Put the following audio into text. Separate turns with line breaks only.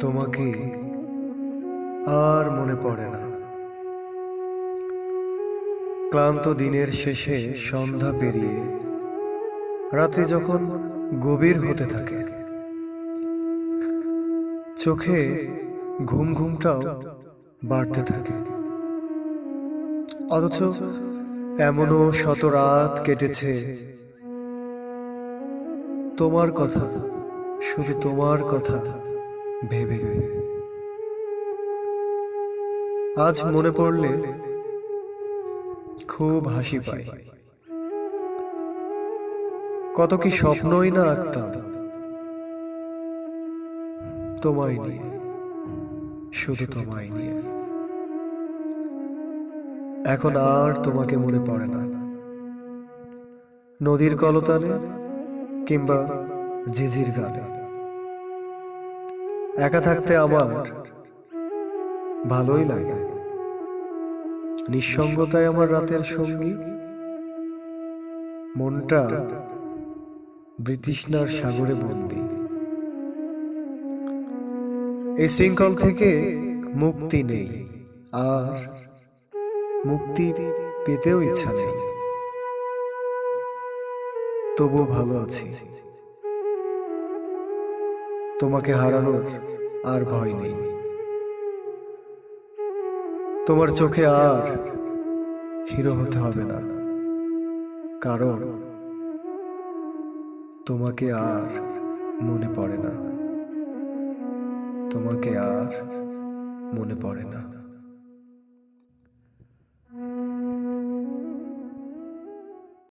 তোমাকে আর মনে পড়ে না। ক্লান্ত দিনের শেষে সন্ধ্যা পেরিয়ে রাত্রি যখন গভীর হতে থাকে, চোখে ঘুম ঘুমটাও বাড়তে থাকে। অথচ এমনও শত রাত কেটেছে। তোমার কথা, শুধু তোমার কথা। ভেবে। আজ মনে পড়লে খুব হাসি পাই। কত কি স্বপ্নই না আঁকতাম। তোমায় নিয়ে, শুধু তোমায় নিয়ে। এখন আর তোমাকে মনে পড়ে না। নদীর কলতানে কিংবা ঝিঝির গানে। একা থাকতে আমার ভালোই লাগে। নিঃসঙ্গতায় আমার রাতের সঙ্গী। মনটা বৃতৃষ্ণার সাগরে বন্দি। এই শৃঙ্খল থেকে মুক্তি নেই, আর মুক্তি পেতেও ইচ্ছা নেই। তবুও ভালো আছি। তোমাকে হারানোর আর ভয় নেই। তোমার চোখে আর হিরো হতে হবে না, কারণ তোমাকে আর মনে পড়ে না। তোমাকে আর মনে পড়ে না।